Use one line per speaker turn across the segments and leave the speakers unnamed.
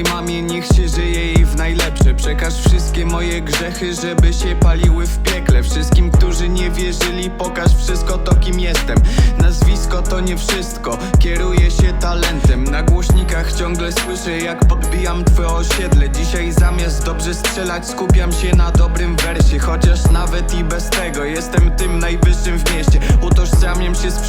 mamie, niech się żyje i w najlepsze. Przekaż wszystkie moje grzechy, żeby się paliły w piekle. Wszystkim, którzy nie wierzyli, pokaż wszystko to kim jestem. Nazwisko to nie wszystko, kieruję się talentem. Na głośnikach ciągle słyszę jak podbijam twoje osiedle. Dzisiaj zamiast dobrze strzelać skupiam się na dobrym wersie. Chociaż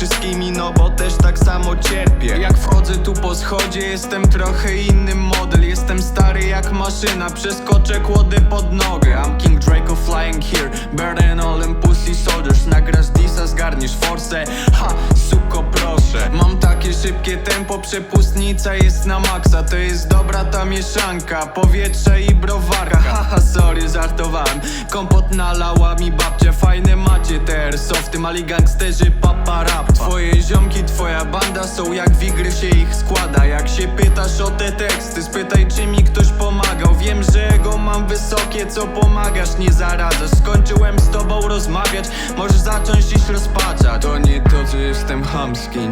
wszystkimi, no bo też tak samo cierpię. Jak wchodzę tu po schodzie jestem trochę inny model. Jestem stary jak maszyna, przeskoczę kłody pod nogę. I'm King Draco flying here, than all them pussy soldiers. Nagrasz disa, zgarniesz forsę, ha, Szybkie tempo, przepustnica jest na maksa. To jest dobra ta mieszanka, powietrze i browarka. Haha, sorry, żartowałem. Kompot nalała mi babcia, fajne macie te airsofty Mali gangsterzy, papa rap. Twoje ziomki, twoja banda są jak w igry się ich składa. Jak się pytasz o te teksty, spytaj czy mi ktoś pomagał. Wiem, że go mam wysokie, co pomagasz, nie zaradzasz Skończyłem z tobą rozmawiać, możesz zacząć iść rozpaczać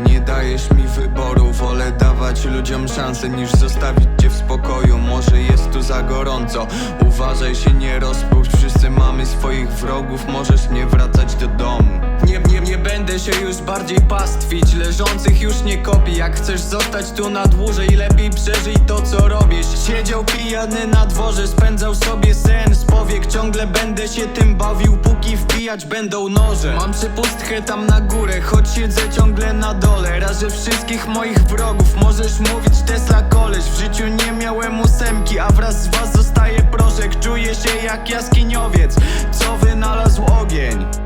nie dajesz mi wyboru. Wolę dawać ludziom szansę niż zostawić cię w spokoju. Może jest tu za gorąco, uważaj się nie rozpuść. Wszyscy mamy swoich wrogów, możesz nie wracać do domu. Nie, nie, nie będę się już bardziej pastwić. Leżących już nie kopi. Jak chcesz zostać tu na dłużej Lepiej przeżyj to co robisz Siedział pijany na dworze Spędzał sobie sen. Z powiek Ciągle będę się tym bawił Póki wbijać będą noże. Mam przepustkę tam na górę Choć siedzę ciągle na dole. Rażę wszystkich moich wrogów Możesz mówić Tesla koleś. W życiu nie miałem ósemki A wraz z was zostaje proszek. Czuję się jak jaskiniowiec Co wynalazł ogień